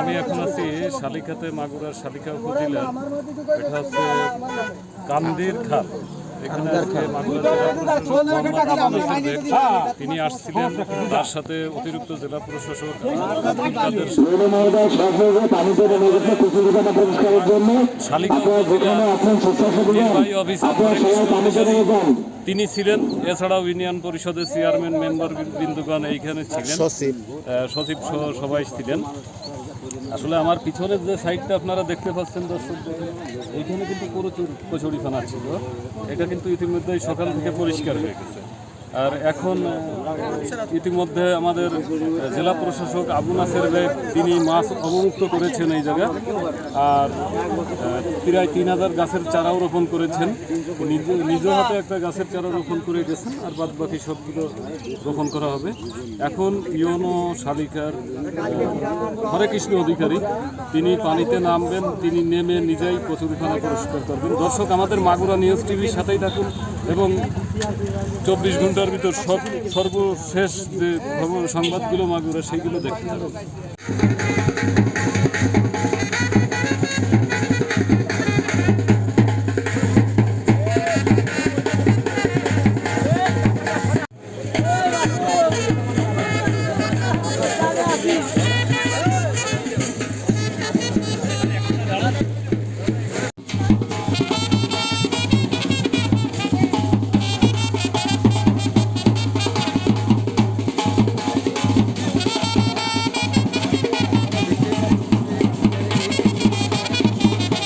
আমি এখন আছি শালিকাতে মাগুরার শালিকা উপজেলার। এটা হচ্ছে কান্দির খাল। এখানে আজকে মাগুরা তিনি আসছিলেন। তার সাথে অতিরিক্ত জেলা প্রশাসক তিনি ছিলেন। এছাড়াও ইউনিয়ন পরিষদের চেয়ারম্যান মেম্বার বিন্দুগণ এইখানে ছিলেন। সচিব। সচিব সহ সবাই ছিলেন। আসলে আমার পিছনের যে সাইডটা আপনারা দেখতে পাচ্ছেন দর্শক, এইখানে কিন্তু পুরো কচুরি ফানা ছিল। এটা কিন্তু ইতিমধ্যেই সকাল থেকে পরিষ্কার হয়ে গেছে। আর এখন ইতিমধ্যে আমাদের জেলা প্রশাসক আবু নাসের বেগ তিনি মাছ অবমুক্ত করেছেন এই জায়গায়। আর প্রায় তিন হাজার গাছের চারাও রোপণ করেছেন। নিজে হাতে একটা গাছের চারা রোপণ করে গেছেন আর বাদ বাকি সবগুলো রোপণ করা হবে। এখন ইয়নো শালিকার আহ, হরে কৃষ্ণ অধিকারী তিনি পানিতে নামবেন তিনি নেমে নিজেই কচুরিখানা পরিষ্কার করবেন। দর্শক আমাদের মাগুরা নিউজ টিভির সাথেই থাকুন এবং চব্বিশ ঘণ্টার ভিতর সব সর্বশেষ যে সংবাদগুলো মাগুরা সেইগুলো দেখতে থাকুন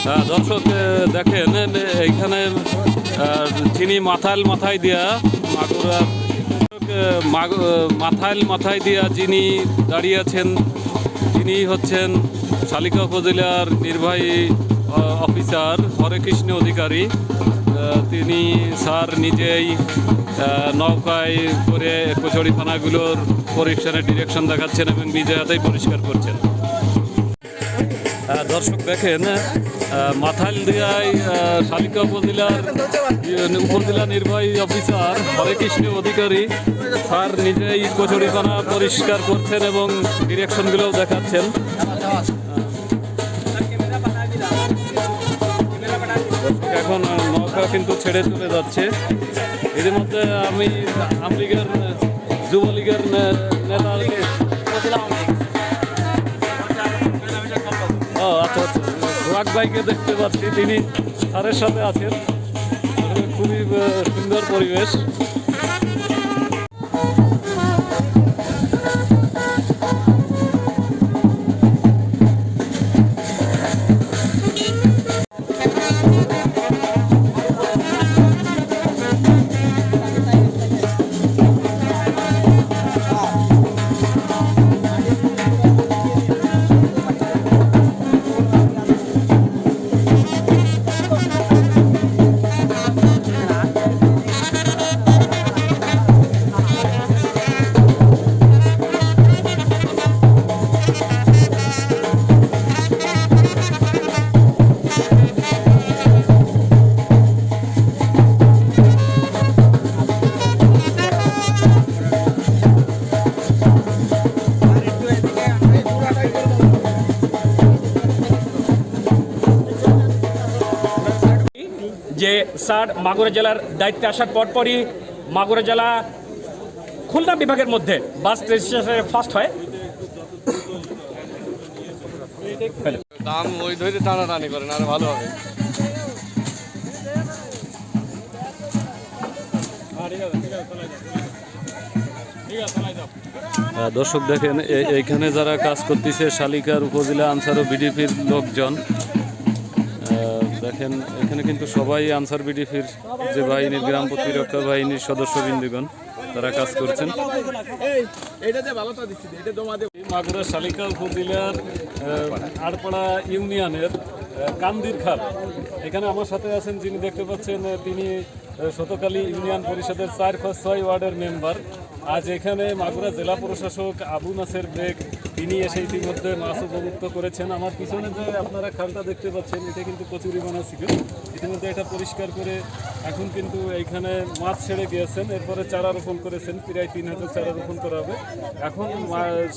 দর্শক দেখেন এইখানে যিনি মাথাল মাথায় দিয়া মাগুরার মাগ- মাথায় দিয়া যিনি দাঁড়িয়ে আছেন, তিনি হচ্ছেন শালিকা উপজেলার নির্বাহী অফিসার হরেকৃষ্ণ অধিকারী। তিনি স্যার নিজেই নৌকায় করে কচুরিপানাগুলোর পরিষ্কারের ডিরেকশন দেখাচ্ছেন এবং নিজে হাতেই পরিষ্কার করছেন। দর্শক দেখেন মাথাল দিয়ায় শালিকা উপজেলার ইয়ে, উপজেলা নির্বাহী অফিসার হরেকৃষ্ণ অধিকারী স্যার নিজেই কচুরিপানা পরিষ্কার করছেন এবং ডিরেকশনগুলোও দেখাচ্ছেন। এখন নৌকা কিন্তু ছেড়ে চলে যাচ্ছে। এর মধ্যে আমি আমলিগের যুবলীগের নে- ভাইকে দেখতে পাচ্ছি তিনি স্যারের সাথে আছেন। খুবই সুন্দর পরিবেশ। যে স্যার মাগুরা জেলার দায়িত্বে আসার পরপরই মাগুরা জেলা খুলনা বিভাগের মধ্যে বাস রেজিস্ট্রেশনে ফার্স্ট হয়। দাম ওই ধরে টানাটানি করেন আর ভালো হবে। দর্শক দেখেন এইখানে যারা কাজ করতেছে শালিকার উপজেলা আনসার ও বিডিপির লোকজন দেখেন, এখানে কিন্তু সবাই আনসার বিডিপির যে বাহিনীর গ্রাম প্রতিরক্ষা বাহিনীর সদস্যবৃন্দগণ, তারা কাজ করছেন। মাগুরা শালিকা উপজেলার আড়পাড়া ইউনিয়নের কান্দির খাল। এখানে আমার সাথে আছেন যিনি দেখতে পাচ্ছেন তিনি শতকালী ইউনিয়ন পরিষদের চার পাঁচ ছয় ওয়ার্ডের মেম্বার। আজ এখানে মাগুরা জেলা প্রশাসক আবু নাসের বেগ তিনি এসে ইতিমধ্যে মাছ উপমুক্ত করেছেন। আমার পিছনে যে আপনারা খালটা দেখতে পাচ্ছেন এটা কিন্তু কচুরি বানা ছিল ইতিমধ্যে এটা পরিষ্কার করে এখন কিন্তু এইখানে মাছ ছেড়ে গিয়েছেন। এরপরে চারা রোপণ করেছেন। প্রায় তিন হাজার চারা রোপণ করা হবে। এখন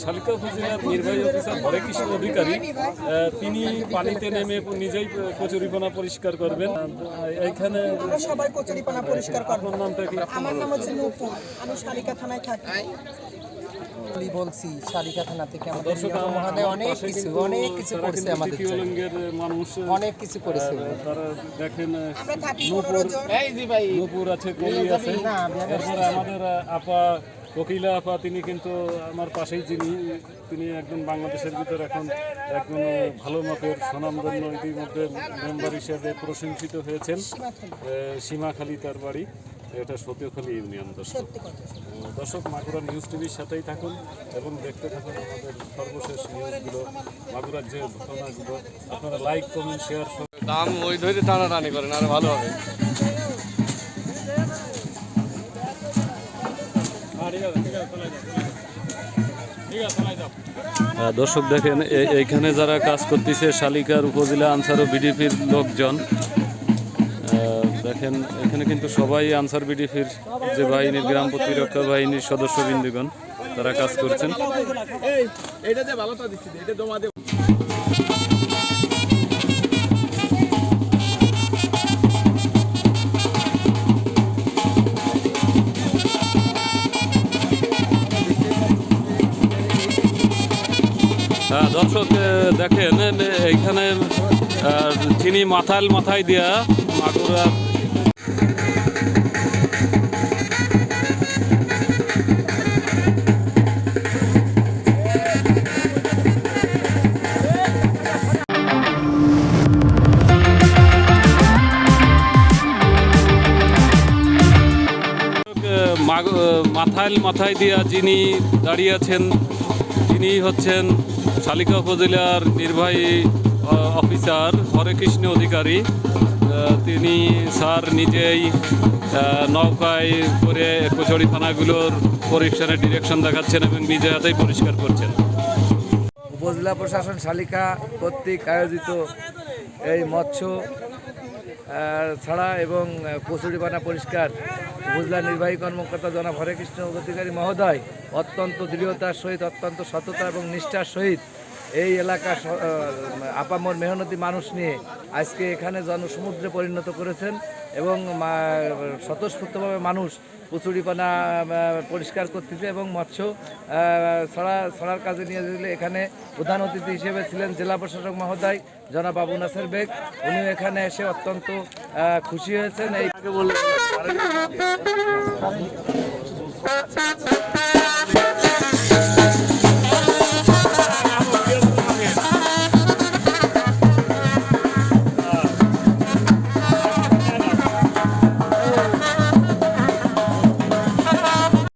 শালিকা উপজেলার নির্বাহী অফিসার হরে কৃষ্ণ অধিকারী তিনি পানিতে নেমে নিজেই কচুরিপানা পরিষ্কার করবেন। এইখানে সবাই কচুরিপানা পরিষ্কার করবেন নামটা কি? আমার নাম হচ্ছে নূপুর। আমি শালিকা থানায় থাকি। বলি বলছি শালিকা থানা থেকে আমাদের দর্শক অনেক কিছু অনেক কিছু করছে আমাদের মানুষ। অনেক কিছু করেছে। তারা দেখেন আহ, আমরা থাকি নূপুর পনেরো জন। নূপুর আছে এরপরে আমাদের আপা কোকিলা আপা তিনি কিন্তু আমার পাশেই যিনি তিনি একজন বাংলাদেশের ভিতর এখন একজন ভালো মাপের স্বনামধন্য ইতিমধ্যে মেম্বার হিসেবে প্রশংসিত হয়েছেন সীমাখালী তার বাড়ি। এটা সত্যখালী ইউনিয়ন দর্শক। দর্শক মাগুরা নিউজ টিভির সাথেই থাকুন এবং দেখতে থাকুন আমাদের সর্বশেষ নিউজগুলো মাগুরার যে ঘটনাগুলো। আপনারা লাইক কমেন্ট শেয়ার দাম ওই ধরে টানাটানি করেন আর ভালো হবে। দর্শক দেখেন এইখানে যারা কাজ করতেছে শালিকার উপজেলা আনসার ও বিডিপির লোকজন। দেখেন, এখানে কিন্তু সবাই আনসার বিডিপির যে বাহিনীর গ্রাম প্রতিরক্ষা বাহিনীর সদস্য বিন্দুগণ তারা কাজ করছেন। হ্যাঁ দর্শক দেখেন এইখানে চিনি মাথাল মাথায় দিয়া মাগুরা মাথায় মাথায় দিয়া যিনি দাঁড়িয়ে আছেন, তিনি হচ্ছেন শালিকা উপজেলার নির্বাহী অফিসার, হরেকৃষ্ণ অধিকারী। তিনি স্যার নিজেই নৌকায় করে কচুরি থানাগুলোর পরিষ্কারের ডিরেকশন দেখাচ্ছেন এবং নিজে হাতেই পরিষ্কার করছেন। উপজেলা প্রশাসন শালিকা কর্তৃক আয়োজিত এই মৎস্য ছাড়া এবং কচুরিপানা পরিষ্কার। উপজেলা নির্বাহী কর্মকর্তা জনাব হরেকৃষ্ণ অধিকারী মহোদয়, অত্যন্ত দৃঢ়তার সহিত, অত্যন্ত সততা এবং নিষ্ঠার সহিত এই এলাকার আপামর মেহনতি মানুষ নিয়ে আজকে এখানে জনসমুদ্রে পরিণত করেছেন। এবং স্বতঃস্ফূর্তভাবে মানুষ কচুরিপানা পরিষ্কার করতেছে এবং মৎস্য ছড়া, ছড়ার কাজে নিয়ে যেতে এখানে প্রধান অতিথি হিসেবে ছিলেন জেলা প্রশাসক মহোদয় জনাব আবু নাসের বেগ। উনি এখানে এসে অত্যন্ত খুশি হয়েছেন। এই